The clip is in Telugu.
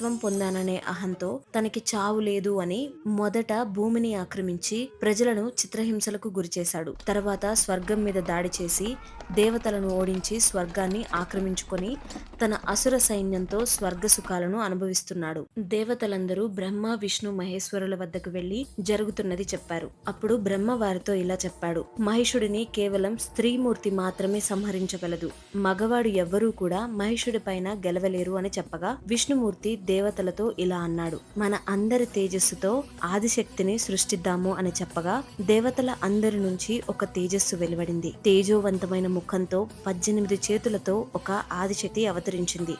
ప్రభుత్వం పొందాననే అహంతో తనకి చావు లేదు అని మొదట భూమిని ఆక్రమించి ప్రజలను చిత్రహింసలకు గురిచేశాడు తర్వాత స్వర్గం మీద దాడి చేసి దేవతలను ఓడించి స్వర్గాన్ని ఆక్రమించుకొని తన అసుర సైన్యంతో స్వర్గ సుఖాలను అనుభవిస్తున్నాడు. దేవతలందరూ బ్రహ్మ విష్ణు మహేశ్వరుల వద్దకు వెళ్ళి జరుగుతున్నది చెప్పారు. అప్పుడు బ్రహ్మ వారితో ఇలా చెప్పాడు. మహిషుడిని కేవలం స్త్రీమూర్తి మాత్రమే సంహరించగలదు. మగవాడు ఎవ్వరూ కూడా మహిషుడి పైన గెలవలేరు అని చెప్పగా విష్ణుమూర్తి దేవతలతో ఇలా అన్నాడు. మన అందరి తేజస్సుతో ఆదిశక్తిని సృష్టిద్దాము అని చెప్పగా దేవతల అందరి నుంచి ఒక తేజస్సు వెలువడింది. తేజోవంతమైన ముఖంతో పద్దెనిమిది చేతులతో ఒక ఆదిశక్తి అవతరించింది.